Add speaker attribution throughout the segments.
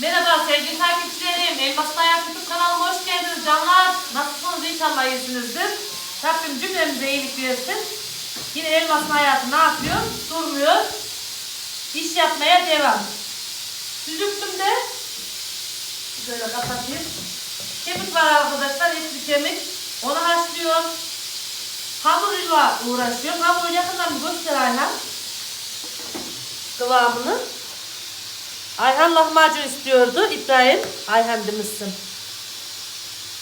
Speaker 1: Merhaba sevgili takipçilerim. Elmasın Hayat YouTube kanalıma hoş geldiniz canlar. Nasılsınız inşallah iyisinizdir. Rabbim cümlemize iyilik versin. Yine Elmasın Hayatı ne yapıyor? Durmuyor. İş yapmaya devam. Düzüktüm de böyle kapatayım. Kemik var arkadaşlar. Etli kemik. Onu haşlıyor. Hamuruyla uğraşıyor. Hamuru yakından bir göster Ayhan. Kıvamını. Ayhan lahmacun istiyordu. İbrahim. Ayhan demişsin.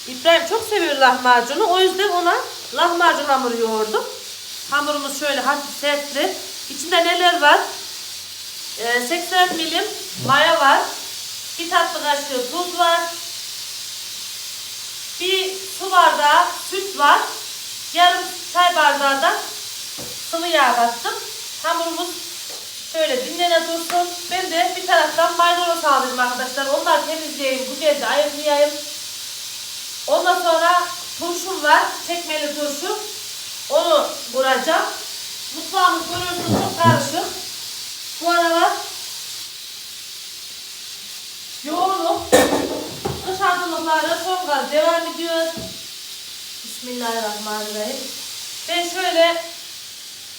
Speaker 1: İbrahim çok seviyor lahmacunu. O yüzden ona lahmacun hamuru yoğurdum. Hamurumuz şöyle hafif sertli. İçinde neler var? Ee, 80 milim maya var. Bir tatlı kaşığı tuz var. Bir su bardağı süt var. Yarım çay bardağı da sıvı yağ kattım. Hamurumuz şöyle dinlene dursun. Ben de bir taraftan maydanoz alayım arkadaşlar. Onları temizleyeyim, güzelce ayıklayayım. Ondan sonra turşum var. Çekmeli turşu. Onu vuracağım. Mutfağımız görüyorsunuz çok karışık. Bu aralar yoğunum. Kış hazırlıkları son gaz devam ediyor. Bismillahirrahmanirrahim. Ben şöyle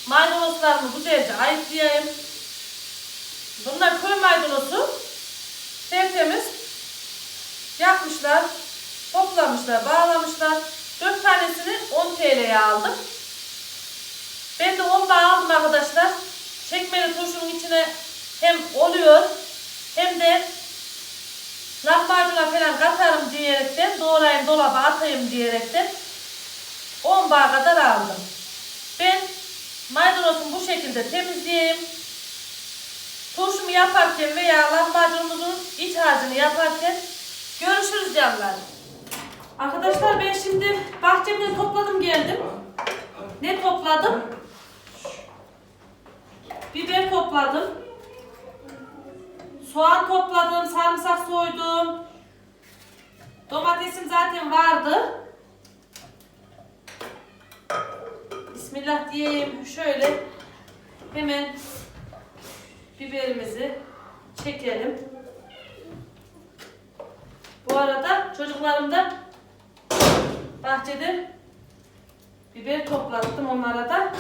Speaker 1: maydanozlarımı güzelce ayıklayayım. Bunlar köy maydanozu. Tertemiz. Yapmışlar. Toplamışlar, bağlamışlar. 4 tanesini 10 TL'ye aldım. Ben de 10 bağ aldım arkadaşlar. Çekmeli turşunun içine hem oluyor hem de lahmacuna falan katarım diyerekten doğrayayım dolaba atayım diyerekten 10 bağ kadar aldım. Ben maydanozumu bu şekilde temizleyeyim. Turşumu yaparken veya lahmacunumuzun iç harcını yaparken görüşürüz canlar. Arkadaşlar ben şimdi bahçemden topladım geldim. Ne topladım? Biber topladım. Soğan topladım, sarımsak soydum. Domatesim zaten vardı. Bismillah diyeyim. Şöyle hemen biberimizi çekelim. Bu arada çocuklarım da bahçede biber toplattım onlara da.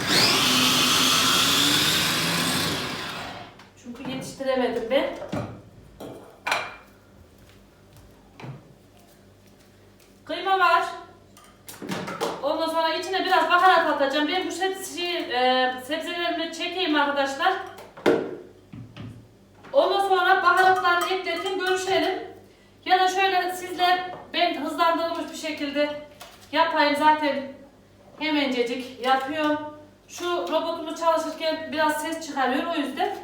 Speaker 1: Çünkü yetiştiremedim ben. Kıyma var. Ondan sonra içine biraz baharat atacağım. Ben bu şey, e, sebzelerimi çekeyim arkadaşlar. Ondan sonra baharatlarını ekletin görüşelim. Ya da şöyle sizler ben hızlandırılmış bir şekilde yapayım zaten hemencecik yapıyor. Şu robotumuz çalışırken biraz ses çıkarıyor o yüzden.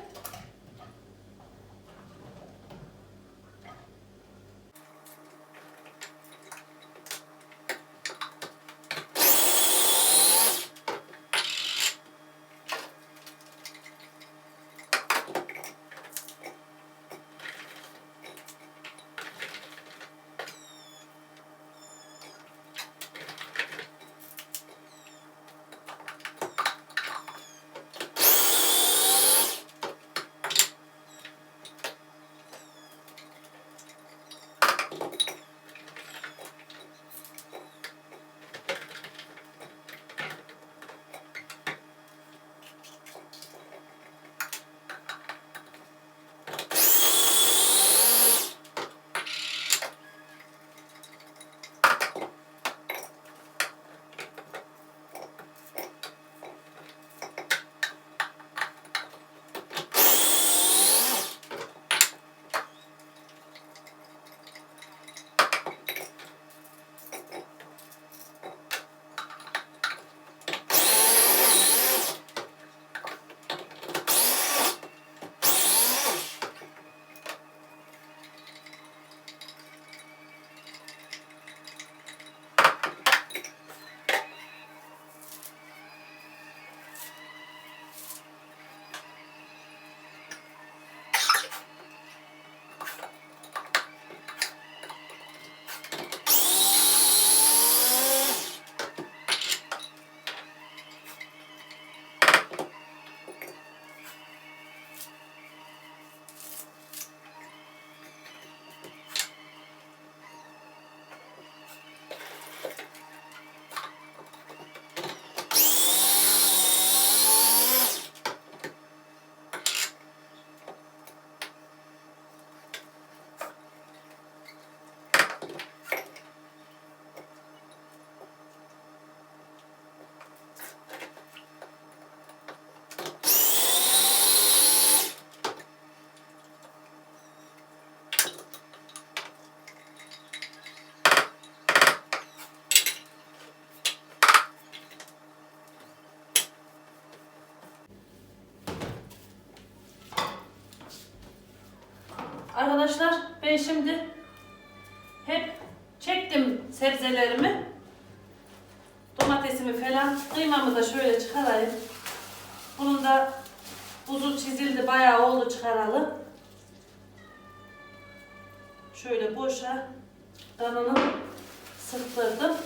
Speaker 1: Arkadaşlar ben şimdi hep çektim sebzelerimi. Domatesimi falan. Kıymamı da şöyle çıkarayım. Bunun da uzun çizildi. Bayağı oldu çıkaralı. Şöyle boşa dananı sıktırdım.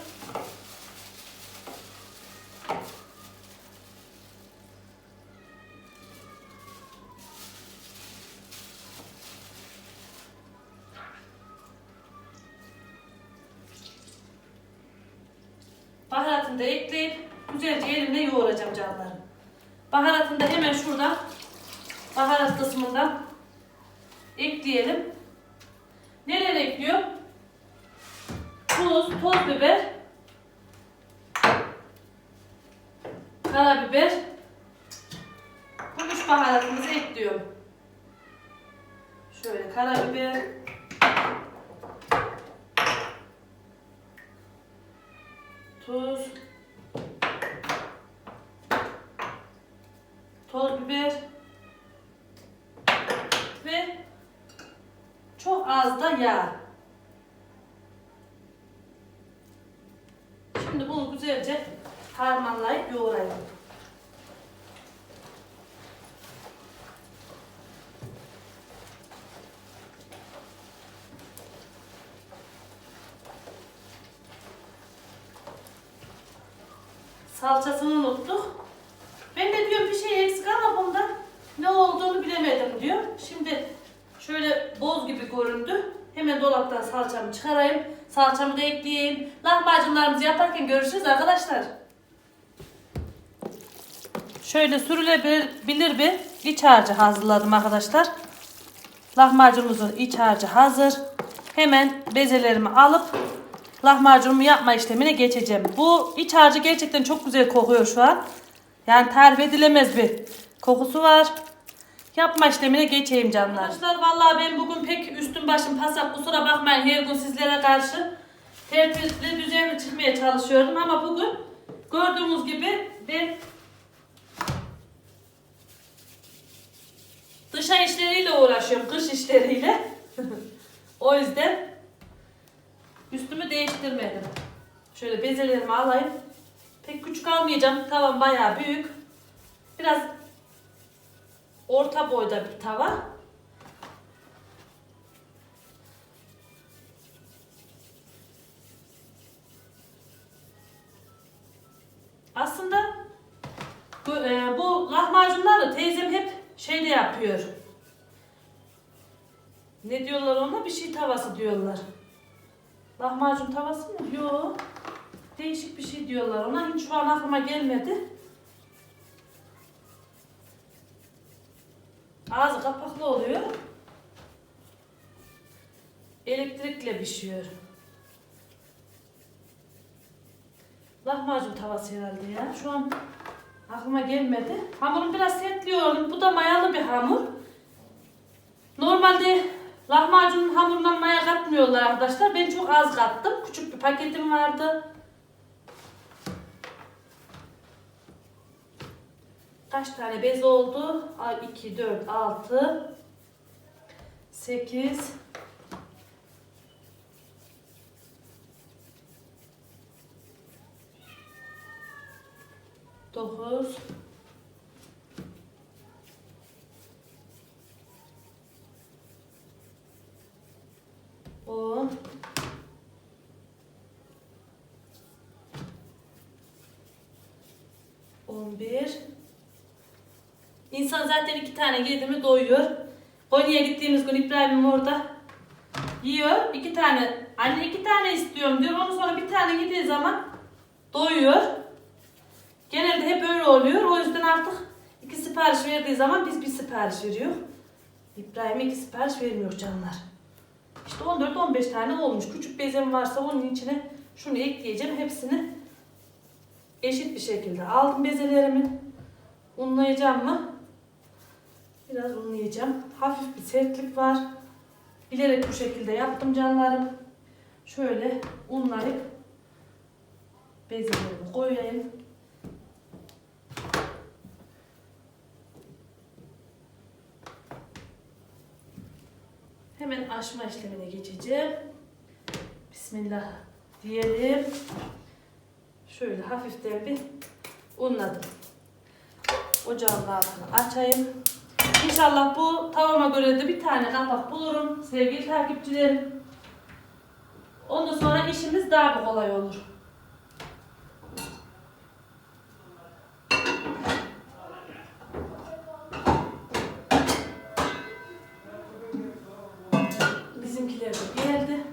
Speaker 1: Baharatını da ekleyip güzelce elimle yoğuracağım canlarım. Baharatını da hemen şuradan baharat kısmından ekleyelim. Neler ekliyor? Tuz, toz biber, karabiber, bu üç baharatımızı ekliyorum. Şöyle karabiber, tuz, toz biber ve çok az da yağ. Şimdi bunu güzelce harmanlayıp yoğurayım. Salçasını unuttuk. Ben de diyorum bir şey eksik ama bunda ne olduğunu bilemedim diyor. Şimdi şöyle boz gibi göründü. Hemen dolaptan salçamı çıkarayım. Salçamı da ekleyeyim. Lahmacunlarımızı yaparken görüşürüz arkadaşlar. Şöyle sürülebilir bir iç harcı hazırladım arkadaşlar. Lahmacunumuzun iç harcı hazır. Hemen bezelerimi alıp lahmacunumu yapma işlemine geçeceğim. Bu iç harcı gerçekten çok güzel kokuyor şu an. Yani tarif edilemez bir kokusu var. Yapma işlemine geçeyim canlar. Arkadaşlar vallahi ben bugün pek üstüm başım pasak kusura bakmayın her gün sizlere karşı tertipli düzenli çıkmaya çalışıyordum ama bugün gördüğünüz gibi ben dışa işleriyle uğraşıyorum kış işleriyle. o yüzden üstümü değiştirmedim. Şöyle bezelerimi alayım. Pek küçük almayacağım. Tavam bayağı büyük. Biraz orta boyda bir tava. Aslında bu, e, bu lahmacunları teyzem hep şeyde yapıyor. Ne diyorlar ona? Bir şey tavası diyorlar. Lahmacun tavası mı? Yok. Değişik bir şey diyorlar ona. Hiç şu an aklıma gelmedi. Ağzı kapaklı oluyor. Elektrikle pişiyor. Lahmacun tavası herhalde ya. Şu an aklıma gelmedi. Hamurun biraz sertliyorum. Bu da mayalı bir hamur. Normalde lahmacunun hamurundan maya katmıyorlar arkadaşlar. Ben çok az kattım. Küçük bir paketim vardı. Kaç tane bez oldu? 2, 4, 6, 8, 9, 10, on bir. İnsan zaten iki tane yedi mi doyuyor. Konya'ya gittiğimiz gün İbrahim'im orada yiyor. iki tane, anne iki tane istiyorum diyor. Ondan sonra bir tane yediği zaman doyuyor. Genelde hep öyle oluyor. O yüzden artık iki sipariş verdiği zaman biz bir sipariş veriyor. İbrahim iki sipariş vermiyor canlar. İşte 14-15 tane olmuş. Küçük bezem varsa onun içine şunu ekleyeceğim. Hepsini eşit bir şekilde aldım bezelerimi. Unlayacağım mı? Biraz unlayacağım. Hafif bir sertlik var. Bilerek bu şekilde yaptım canlarım. Şöyle unlayıp bezelerimi koyayım. Hemen açma işlemine geçeceğim. Bismillah diyelim. Şöyle hafiften bir unladım. Ocağın altını açayım. İnşallah bu tavama göre de bir tane kapak bulurum sevgili takipçilerim. Ondan sonra işimiz daha bir kolay olur. Bizimkiler de geldi.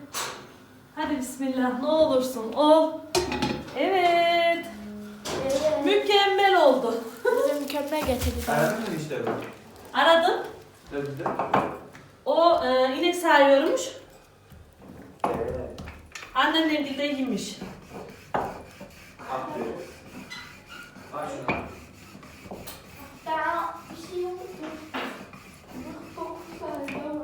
Speaker 1: Hadi bismillah ne olursun ol. Evet.
Speaker 2: Evet.
Speaker 1: Mükemmel oldu.
Speaker 2: Bize mükemmel getirdi.
Speaker 3: Aradın mı işte bu?
Speaker 1: Aradım.
Speaker 3: Tabii.
Speaker 1: O e, inek sağıyormuş.
Speaker 3: Eee.
Speaker 1: Annemle birlikte yemiş.
Speaker 3: Aferin. Bak şuna.
Speaker 2: Daha bir şey yoktu. Çok güzel. Yavrum.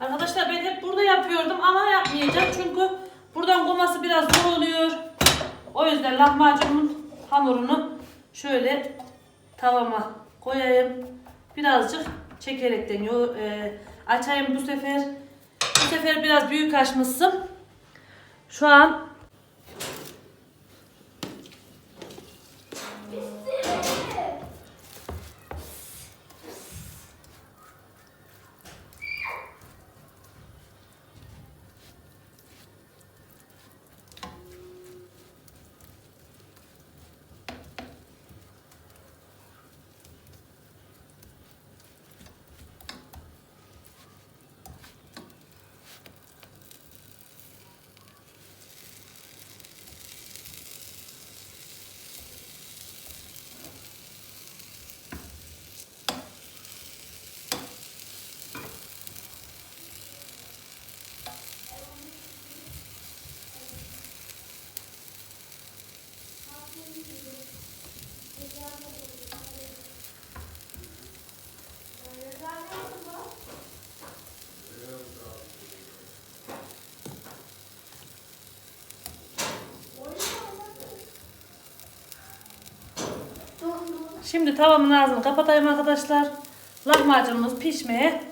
Speaker 1: Arkadaşlar ben hep burada yapıyordum ama yapmayacağım çünkü buradan koması biraz zor oluyor. O yüzden lahmacunun hamurunu şöyle tavama koyayım. Birazcık çekerekten e, açayım bu sefer. Bu sefer biraz büyük açmışım. Şu an Şimdi tavamın ağzını kapatayım arkadaşlar. Lahmacunumuz pişmeye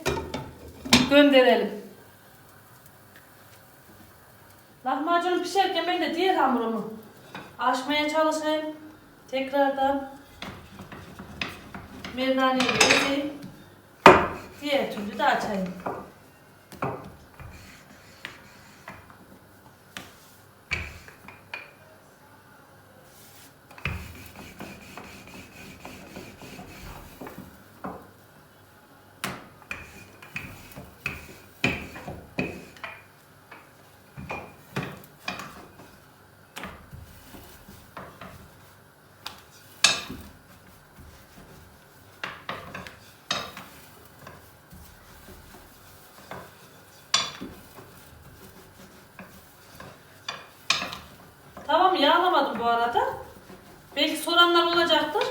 Speaker 1: gönderelim. Lahmacun pişerken ben de diğer hamurumu açmaya çalışayım. Tekrardan merdaneyi ezeyim. Diğer türlü de açayım. Tamam yağlamadım bu arada. Belki soranlar olacaktır.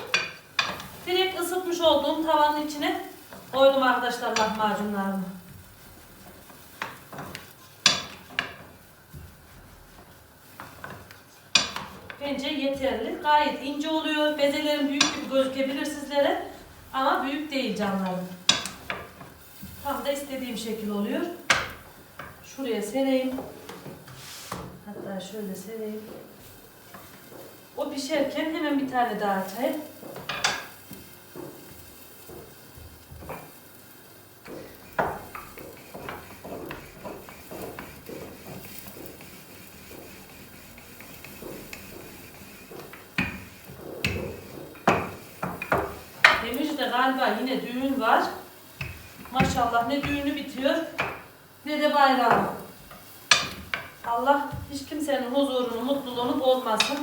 Speaker 1: Direkt ısıtmış olduğum tavanın içine koydum arkadaşlar lahmacunlarımı. Bence yeterli. Gayet ince oluyor. Bezelerim büyük gibi gözükebilir sizlere. Ama büyük değil canlarım. Tam da istediğim şekil oluyor. Şuraya sereyim. Hatta şöyle sereyim. O pişerken hemen bir tane daha açayım. Demirci'de galiba yine düğün var. Maşallah ne düğünü bitiyor ne de bayramı. Allah hiç kimsenin huzurunu, mutluluğunu bozmasın.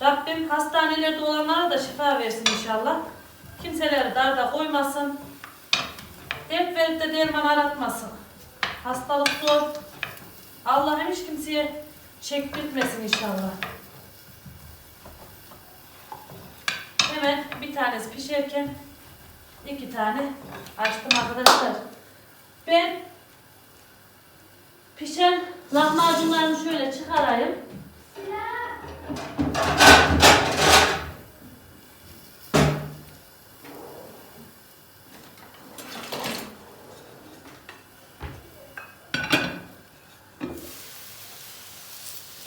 Speaker 1: Rabbim hastanelerde olanlara da şifa versin inşallah. Kimseleri darda koymasın. Dert verip de derman aratmasın. Hastalık zor. Allah'ım hiç kimseye çektirtmesin inşallah. Hemen bir tanesi pişerken iki tane açtım arkadaşlar. Ben pişen lahmacunlarını şöyle çıkarayım.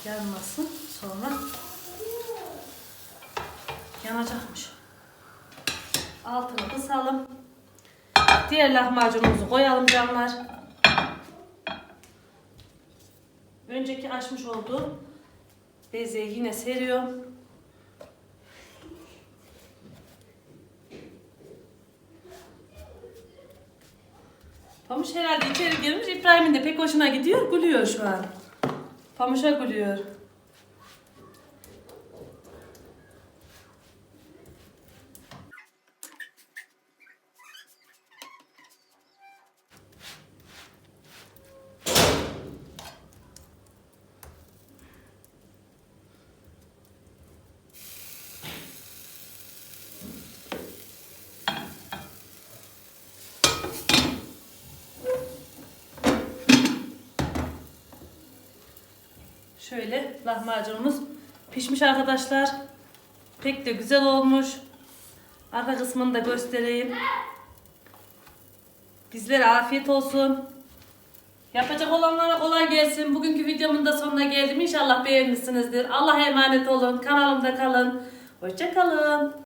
Speaker 1: Yanmasın sonra yanacakmış. Altını kısalım. Diğer lahmacunumuzu koyalım canlar. Önceki açmış olduğum bezeyi yine seriyorum. Pamuş herhalde içeri girmiş. İbrahim'in de pek hoşuna gidiyor. Gülüyor şu an. Pamuş'a gülüyor. Şöyle lahmacunumuz pişmiş arkadaşlar. Pek de güzel olmuş. Arka kısmını da göstereyim. Bizlere afiyet olsun. Yapacak olanlara kolay gelsin. Bugünkü videomun da sonuna geldim. İnşallah beğenmişsinizdir. Allah'a emanet olun. Kanalımda kalın. Hoşça kalın.